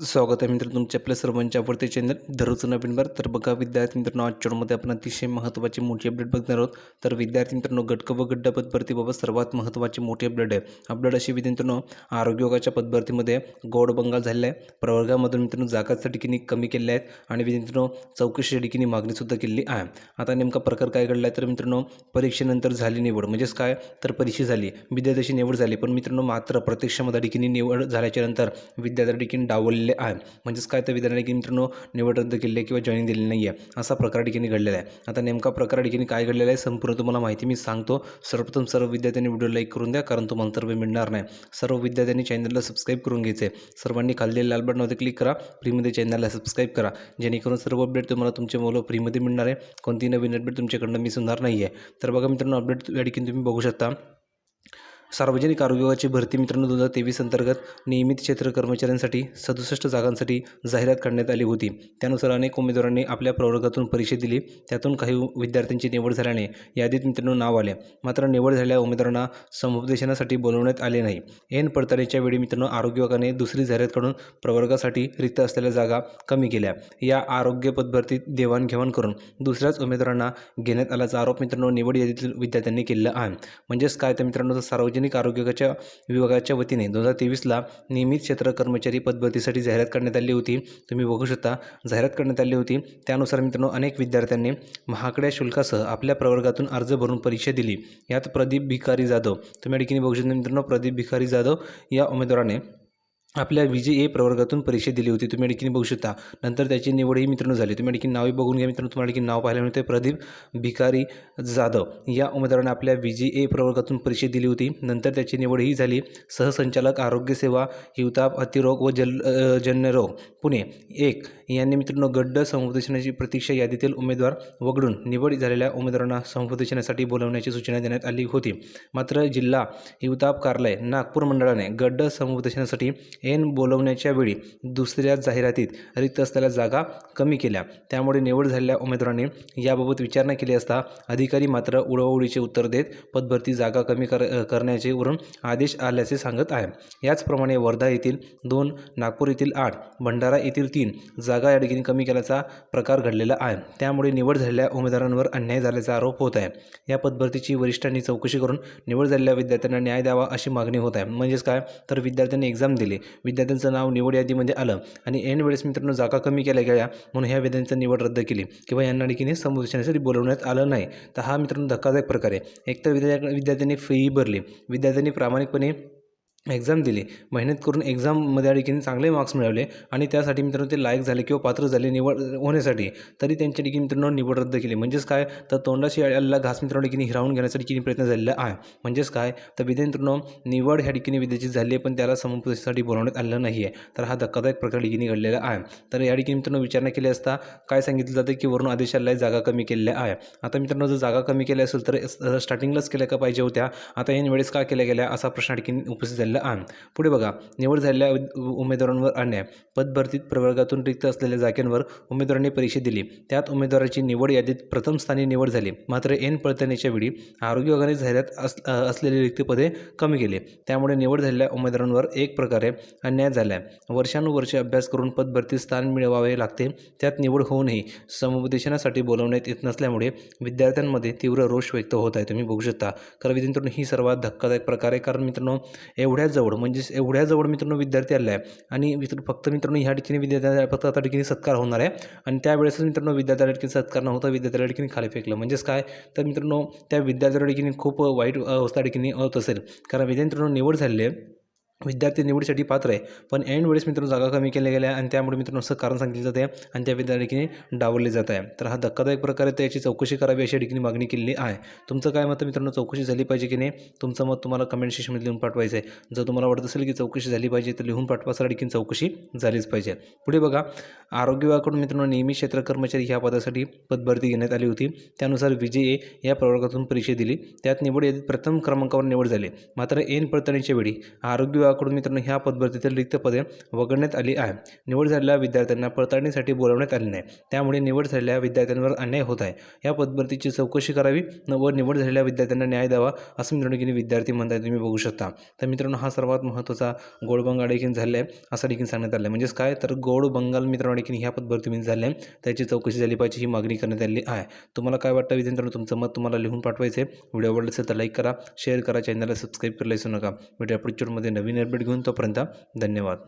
स्वागत आहे मित्र तुमच्या आपल्या सर्वांच्या आवडते चॅनल दररोजचं नवीन बार. तर बघा विद्यार्थी मित्रांनो आजच्या मध्ये आपण अतिशय महत्त्वाची मोठी अपडेट बघणार आहोत. तर विद्यार्थी मित्रांनो गटक व गड्डा पदभरतीबाबत सर्वात महत्त्वाची मोठी अपडेट आहे. अपडेट अशी विद्यार्थी मित्रांनो आरोग्य पदभरतीमध्ये गोड बंगाल झालेला आहे. प्रवर्गामधून मित्रांनो जागाच्या ठिकाणी कमी केल्या आहेत आणि विद्यार्थी मित्रांनो चौकशीच्या ठिकाणी मागणीसुद्धा केली आहे. आता नेमका प्रकार काय घडला आहे तर मित्रांनो परीक्षेनंतर झाली निवड. म्हणजेच काय? तर परीक्षा झाली. विद्यार्थ्याची निवड झाली. पण मित्रांनो मात्र प्रत्यक्षामध्ये ठिकाणी निवड झाल्याच्यानंतर विद्यार्थी ठिकाणी डावलली आहे. म्हणजेच काय तर विद्यार्थी मित्रांनो निवड रद्द केली आहे किंवा जॉईनिंग दिलेली नाही आहे असा प्रकार ठिकाणी घडलेला आहे. आता नेमका प्रकार ठिकाणी काय घडलेला आहे संपूर्ण तुम्हाला माहिती मी सांगतो. सर्वप्रथम सर्व विद्यार्थ्यांनी व्हिडिओ लाईक करून द्या कारण तुम्हाला तर मिळणार नाही. सर्व विद्यार्थ्यांनी चॅनलला सबस्क्राईब करून घ्यायचे आहे. सर्वांनी खाल्लेल्या लाल बटनावर क्लिक करा फ्रीमध्ये चॅनलला सबस्क्राईब करा. जेणेकरून सर्व अपडेट तुम्हाला तुमच्या मुलं फ्रीमध्ये मिळणार आहे. कोणती नवीन अपडेट तुमच्याकडनं मिस होणार नाही आहे तर बघा मित्रांनो अपडेट या ठिकाणी तुम्ही बघू शकता. सार्वजनिक आरोग्य विभागाची भरती मित्रांनो दोन हजार तेवीस अंतर्गत नियमित क्षेत्र कर्मचाऱ्यांसाठी सदुसष्ट जागांसाठी जाहिरात करण्यात आली होती. त्यानुसार अनेक उमेदवारांनी आपल्या प्रवर्गातून परीक्षा दिली. त्यातून काही विद्यार्थ्यांची निवड झाल्याने यादीत मित्रांनो नाव आले. मात्र निवड झालेल्या उमेदवारांना समुपदेशनासाठी बोलवण्यात आले नाही. ऐन पडताळणीच्या वेळी मित्रांनो आरोग्य विभागाने दुसरी जाहिरात काढून प्रवर्गासाठी रिक्त असलेल्या जागा कमी केल्या. या आरोग्य पदभरतीत देवाणघेवाण करून दुसऱ्याच उमेदवारांना घेण्यात आल्याचा आरोप मित्रांनो निवड यादीतील विद्यार्थ्यांनी केला आहे. म्हणजेच काय तर मित्रांनो सार्वजनिक सार्वजनिक आरोग्याच्या विभागाच्या वतीने दोन हजार तेवीसला नियमित क्षेत्र कर्मचारी पदभरतीसाठी जाहिरात करण्यात आली होती. तुम्ही बघू शकता जाहिरात करण्यात आली होती. त्यानुसार मित्रांनो अनेक विद्यार्थ्यांनी महागड्या शुल्कासह आपल्या प्रवर्गातून अर्ज भरून परीक्षा दिली. यात प्रदीप भिकारी जाधव तुम्ही ठिकाणी बघू शकता मित्रांनो प्रदीप भिकारी जाधव या उमेदवाराने आपल्या विजय जे ए प्रवर्गातून परीक्षा दिली होती. तुम्ही या बघू शकता. नंतर त्याची निवडही मित्रांनो झाली. तुम्ही या ठिकाणी नावही बघून घ्या मित्रांनो. तुम्हाला ठिकाणी नाव पाहायला मिळते प्रदीप भिकारी जाधव. या उमेदवाराने आपल्या विजय जी ए प्रवर्गातून परीक्षा दिली होती. नंतर त्याची निवडही झाली. सहसंचालक आरोग्यसेवा हिवताप अतिरोग व जल जन्यरोग पुणे. एक यांनी मित्रांनो गड्ड समुपदेशनाची प्रतीक्षा यादीतील उमेदवार वगळून निवड झालेल्या उमेदवारांना समुपदेशनासाठी बोलवण्याची सूचना देण्यात आली होती. मात्र जिल्हा हिवताप कार्यालय नागपूर मंडळाने गड्ड समुपदेशनासाठी ऐन बोलवण्याच्या वेळी दुसऱ्या जाहिरातीत रिक्त असलेल्या जागा कमी केल्या. त्यामुळे निवड झालेल्या उमेदवारांनी याबाबत विचारणा केली असता अधिकारी मात्र उडवडीचे उत्तर देत पदभरती जागा कमी कर करण्याचे वरून आदेश आल्याचे सांगत आहे. याचप्रमाणे वर्धा येथील दोन नागपूर येथील आठ भंडारा येथील तीन जागा या ठिकाणी कमी केल्याचा प्रकार घडलेला आहे. त्यामुळे निवड झालेल्या उमेदवारांवर अन्याय झाल्याचा आरोप होत आहे. या पदभरतीची वरिष्ठांनी चौकशी करून निवड झालेल्या विद्यार्थ्यांना न्याय द्यावा अशी मागणी होत आहे. म्हणजेच काय? तर विद्यार्थ्यांनी एक्झाम दिली. विद्यार्थ्यांचं नाव निवड यादीमध्ये आलं आणि ऐन वेळेस मित्रांनो जागा कमी केल्या गेल्या म्हणून ह्या विद्यार्थ्यांची निवड रद्द केली. किंवा यांना ठिकाणी समुपदेशनासाठी बोलवण्यात आलं नाही. तर हा मित्रांनो धक्कादायक प्रकार. आहे एकतर विद्या विद्यार्थ्यांनी फीही भरली. विद्यार्थ्यांनी प्रामाणिकपणे एक्झाम दिली. मेहनत करून एक्झाममध्ये या चांगले मार्क्स मिळवले आणि त्यासाठी मित्रांनो ते लायक झाले किंवा पात्र झाले निवड होण्यासाठी. तरी त्यांच्या ठिकाणी मित्रांनो निवड रद्द केली. म्हणजेच काय? तर तोंडाशी आलेला घास मित्रांनो डिकीने हिरावून घेण्यासाठी ठिकाणी प्रयत्न झालेला आहे. म्हणजेच काय? तर विद्यार्थ्यांनो निवड ह्या डिकीने विद्याची झाली आहे पण त्याला समुपदेशासाठी बोलवण्यात आलेलं नाही आहे. तर हा धक्कादायक प्रकार डिकीने घडलेला आहे. तर या ठिकाणी मित्रांनो विचारणा केली असता काय सांगितलं जातं की वरून आदेशाला जागा कमी केलेल्या आहे. आता मित्रांनो जर जागा कमी केल्या असेल तर स्टार्टिंगलाच केल्या का पाहिजे होत्या? आता ऐन वेळेस का केल्या गेल्या असा प्रश्न या उपस्थित झाला झालेला आण पुढे बघा निवड झालेल्या उद- उमेदवारांवर अन्याय. पदभरतीत प्रवर्गातून रिक्त असलेल्या जागांवर उमेदवारांनी परीक्षा दिली. त्यात उमेदवाराची निवड यादीत प्रथम स्थानी निवड झाली. मात्र ऐन पडताळणीच्या वेळी आरोग्य विभागाने जाहिरात अस असलेली रिक्त पदे कमी केली. त्यामुळे निवड झालेल्या उमेदवारांवर एक प्रकारे अन्याय झाला आहे वर्षानुवर्षे अभ्यास करून पदभरतीत स्थान मिळवावे लागते. त्यात निवड होऊनही समुपदेशनासाठी बोलवण्यात येत नसल्यामुळे विद्यार्थ्यांमध्ये तीव्र रोष व्यक्त होत आहे. तुम्ही बघू शकता. कारण मित्रांनो ही सर्वात धक्कादायक प्रकार आहे कारण मित्रांनो एवढं एवढ्या जवळ म्हणजेच एवढ्या जवळ मित्रांनो विद्यार्थी आले आहे. आणि मित्र फक्त मित्रांनो ह्या ठिकाणी विद्यार्थ्या फक्त आता ठिकाणी सत्कार होणार आहे. आणि त्यावेळेसच मित्रांनो विद्यार्थ्याला ठिकाणी सत्कार नव्हता विद्यार्थ्याला ठिकाणी खाली फेकलं. म्हणजेच काय? तर मित्रांनो त्या विद्यार्थ्याला ठिकाणी खूप वाईट अवस्था ठिकाणी होत असेल. कारण विद्यार्थ्यांनो निवड झालेली आहे. विद्यार्थी निवडीसाठी पात्र आहे. पण ऐन वेळेस मित्रांनो जागा कमी केल्या गेल्या आणि त्यामुळे मित्रांनो असं कारण सांगितलं जाते आणि त्या विद्यार्थी डावलले जात आहे. तर हा धक्कादायक प्रकार आहे चौकशी करावी अशा ठिकाणी मागणी केलेली आहे. तुमचं काय मत मित्रांनो? चौकशी झाली पाहिजे की नाही? तुमचं मत तुम्हाला कमेंट सेक्शनमध्ये लिहून पाठवायचं आहे. जर तुम्हाला वाटत असेल की चौकशी झाली पाहिजे तर लिहून पाठवासाठी चौकशी झालीच पाहिजे. पुढे बघा आरोग्य विभागाकडून मित्रांनो नेहमी क्षेत्र कर्मचारी ह्या पदासाठी पदभरती घेण्यात आली होती. त्यानुसार विजय या प्रवर्गातून परीक्षा दिली. त्यात निवड यादीत प्रथम क्रमांकावर निवड झाली. मात्र ऐन पडताळणीच्या वेळी आरोग्य विभागाकडून मित्रांनो ह्या पदभरतीतील रिक्त पदे वगळण्यात आली आहे. निवड झालेल्या विद्यार्थ्यांना पडताळणीसाठी बोलावण्यात आले नाही. त्यामुळे निवड झालेल्या विद्यार्थ्यांवर अन्याय होत आहे. या पदभरतीची चौकशी करावी व निवड झालेल्या विद्यार्थ्यांना न्याय द्यावा असं मित्रांनो की विद्यार्थी म्हणताय तुम्ही बघू शकता. तर मित्रांनो हा सर्वात महत्त्वाचा गोड बंगाल देखील झाला आहे असं देखील सांगण्यात आलं आहे म्हणजेच काय? तर गोड बंगाल मित्रांनो देखील ह्या पदभरतीमध्ये झाले आहे त्याची चौकशी झाली पाहिजे ही मागणी करण्यात आली आहे. तुम्हाला काय वाटतं विद्यार्थ्यांनो? तुमचं मत तुम्हाला लिहून पाठवायचं आहे व्हिडिओ आवडला असेल तर लाईक करा शेअर करा चॅनलला सबस्क्राईब करायला विसरू नका. व्हिडिओ पुढच्या नवीन अपडेट घेऊन तोपर्यंत धन्यवाद.